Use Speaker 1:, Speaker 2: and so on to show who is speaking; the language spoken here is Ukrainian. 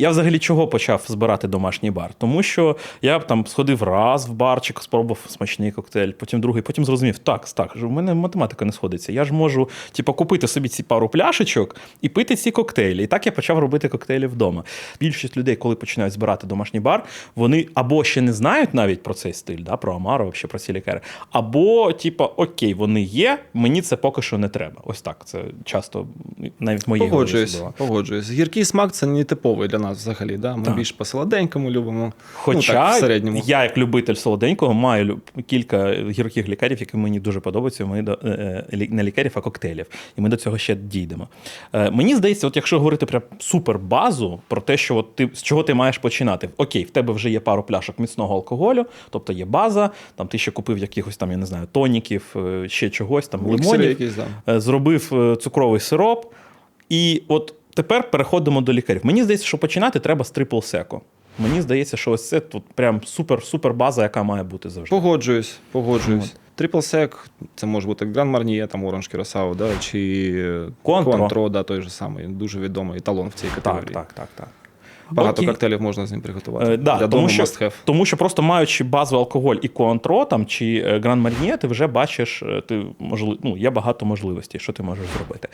Speaker 1: Я взагалі чого почав збирати домашній бар? Тому що я б там сходив раз в барчик, спробував смачний коктейль, потім другий, потім зрозумів, так, так, у мене математика не сходиться. Я ж можу типу, купити собі ці пару пляшечок і пити ці коктейлі. І так я почав робити коктейлі вдома. Більшість людей, коли починають збирати домашній бар, вони або ще не знають навіть про цей стиль, да, про Амару, вообще про ці лікари, або, типу, окей, вони є, мені це поки що не треба. Ось так. Це часто навіть в голові
Speaker 2: Погоджуюсь, погоджуюсь. Гіркий смак це не типовий для нас взагалі. Да? Ми
Speaker 1: Так.
Speaker 2: більш по солоденькому любимо.
Speaker 1: Хоча
Speaker 2: ну, так, в середньому.
Speaker 1: я, як любитель солоденького, маю кілька гірких лікарів, які мені дуже подобаються. Ми до е, е, не лікарів, а коктейлів. І ми до цього ще дійдемо. Е, Мені здається, от якщо говорити про супер базу, про те, що от ти з чого ти маєш починати. Окей, в тебе вже є пару пляшок міцного алкоголю, тобто є база, там ти ще купив якихось там, я не знаю, тоніків, ще чогось, там лимонів.
Speaker 2: якісь, да.
Speaker 1: Зробив цукровий сироп. І от тепер переходимо до лікарів. Мені здається, що починати треба з трипл секо. Мені здається, що ось це тут прям супер-супер база, яка має бути завжди.
Speaker 2: Погоджуюсь, погоджуюсь. Трипл сек, це може бути Гран Марніє, там Оранж Кюрасау, да, чи.
Speaker 1: Коантро,
Speaker 2: да, той же самий, дуже відомий еталон в цій категорії.
Speaker 1: Так, так, так, так.
Speaker 2: Багато
Speaker 1: Окей.
Speaker 2: коктейлів можна з ним приготувати.
Speaker 1: Е, да,
Speaker 2: Для
Speaker 1: тому, що,
Speaker 2: must have.
Speaker 1: тому що просто маючи базу алкоголь і Коантро там, чи е, Гран Марніє, ти вже бачиш, е, ти можли, ну, є багато можливостей, що ти можеш зробити.